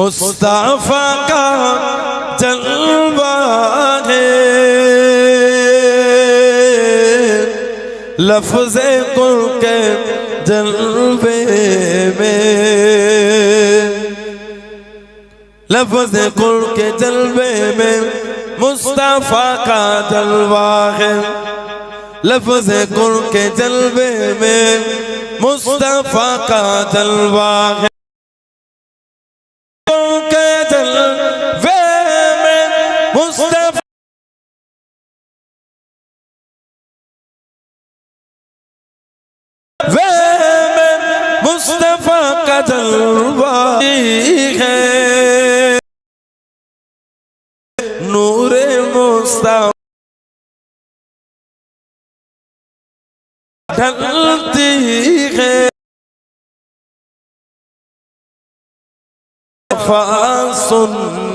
مصطفیٰ کا جلوہ ہے لفظ قل کے جلوے میں لفظ قل کے جلوے میں مصطفیٰ کا جلوہ ہے لفظ قل کے جلوے میں مصطفیٰ کا جلوہ ہے مصطفیٰ کا جلوہ ہے نور مصطفیٰ ڈھلتی ہے فاسن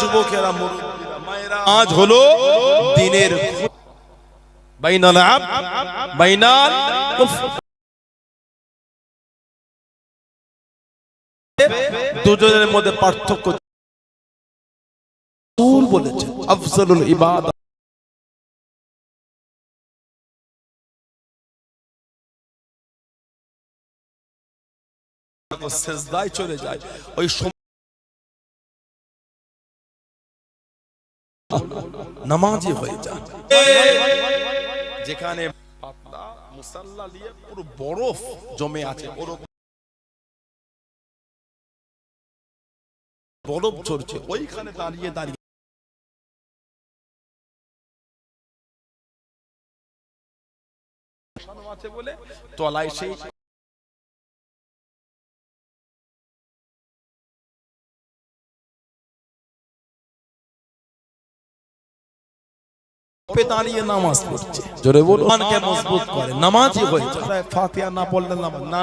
যুবকেরা আজ হলো দিনের বাইনাল বাইনাল দুজনের মধ্যে পার্থক্য বলেছেন আফজলুল চলে যায়। ওই নামাজি হয়ে যান যেখানে পুরো বরফ জমে আছে বরফ ঝরছে, ওইখানে দাঁড়িয়ে দাঁড়িয়ে। আছে বলে তলায় সেই পে দাঁড়িয়ে নামাজ পড়ছে। জোরে বলুন মনকে মজবুত করে। নামাজই হয়ে যায়। ফাতিহা না পড়লে নামাজ না।